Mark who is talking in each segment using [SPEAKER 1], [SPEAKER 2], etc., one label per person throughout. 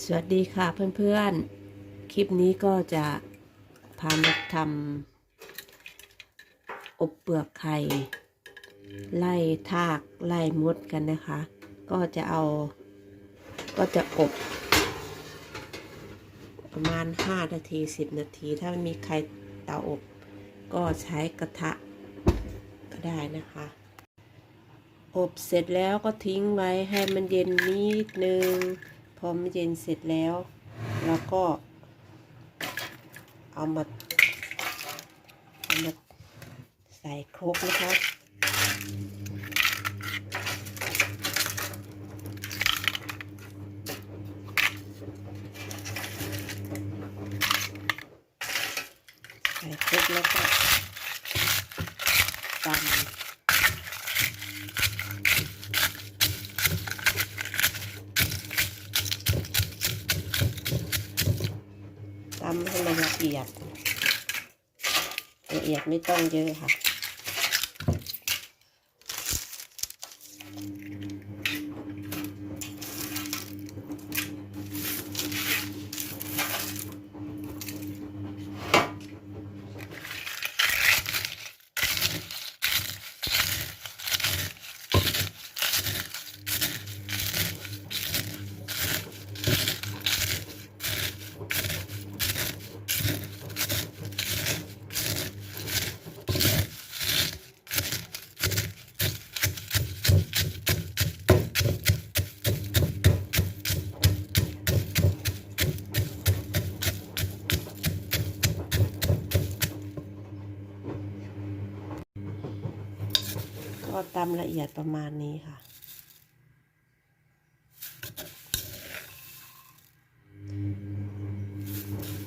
[SPEAKER 1] สวัสดีค่ะเพื่อนๆ คลิปนี้ก็จะพามาทำอบเปลือกไข่ ไล่ทากไล่มดกันนะคะ ก็จะเอาก็จะอบ ประมาณ 5 นาที 10 นาที ถ้าม่มีใครเตาอบ ก็ใช้กระทะก็ได้นะคะ อบเสร็จแล้วก็ทิ้งไว้ให้มันเย็นนิดนึง อมเย็นเสร็จแล้ว แล้วก็เอามาเอามาใส่ครกนะคะใส่ครกแล้วก็ตำำให้มันละเอียดละเอียดไม่ต้องเยอะค่ะ ตำละเอียดประมาณนี้ค่ะ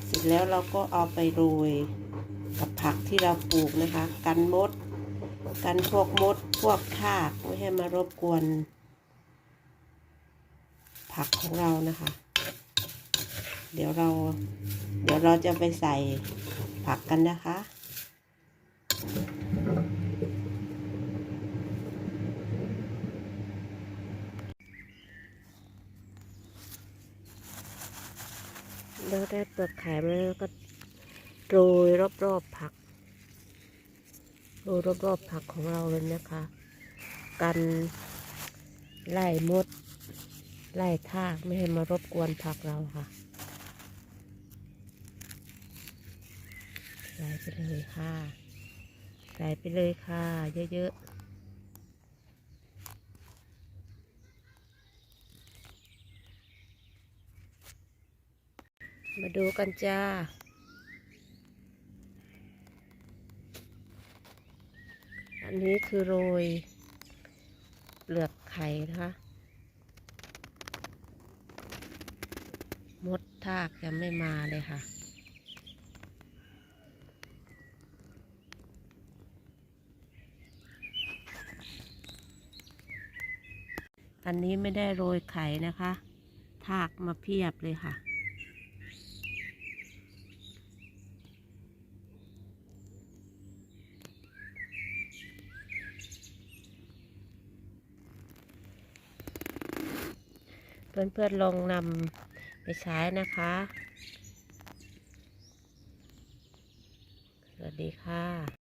[SPEAKER 1] เสร็จแล้วเราก็เอาไปโรยกับผักที่เราปลูกนะคะ กันมด กันพวกมดพวกทากไม่ให้มารบกวน ผักของเรานะคะ เดี๋ยวเรา เดี๋ยวเราจะไปใส่ผักกันนะคะ แล้วได้เปลือกไข่มาแล้วก็โรยรอบๆผักโรยรอบๆผักของเราเลยนะคะ กันไล่มด ไล่ทากไม่ให้มารบกวนผักเราค่ะใส่ไปเลยค่ะ ใส่ไปเลยค่ะ เยอะๆ มาดูกันจ้า อันนี้คือโรยเปลือกไข่นะคะ มดทากยังไม่มาเลยค่ะอันนี้ไม่ได้โรยไข่นะคะ ทากมาเพียบเลยค่ะ เพื่อนๆลองนำไปใช้นะคะ สวัสดีค่ะ